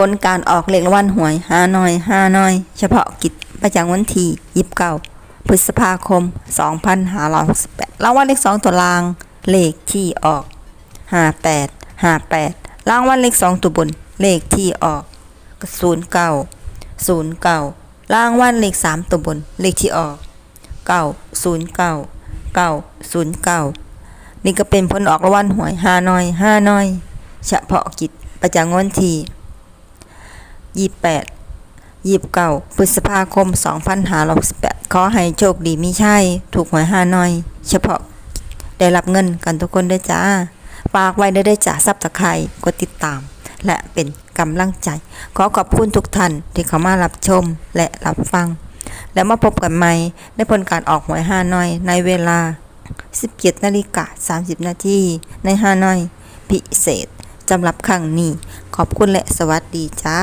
ผลการออกเลขรางวัลหวยห้าน้อยห้าน้อย เฉพาะกิจประจำวันที่ยิบเก้าพฤษภาคม 2568รางวัลเลขสองตัวราง เลขที่ออก 58 58รางวัลเลขสองตัวบน เลขที่ออก 09 09รางวัลเลขสามตัวบน เลขที่ออก 909 909 นี่ก็เป็นผลออกรางวัลหวยห้าน้อยห้าน้อย เฉพาะกิจประจำวันที่ ยี่แปดยี่เก้าพฤษภาคมสองพันห้าร้อยแปดขอให้โชคดีมีชัยถูกหวยห้าน้อย เฉพาะได้รับเงินกันทุกคนด้วยจ้าฝากไว้ได้ได้จ้าซับตะไคร้กดติดตาม และเป็นกำลังใจ ขอขอบคุณทุกท่านที่เข้ามารับชมและรับฟัง แล้วมาพบกันใหม่ในผลการออกหวยห้าน้อย ในเวลา 17นาฬิกา30 นาทีในฮาน้อย พิเศษสำหรับครั้งนี้ ขอบคุณและสวัสดีจ้า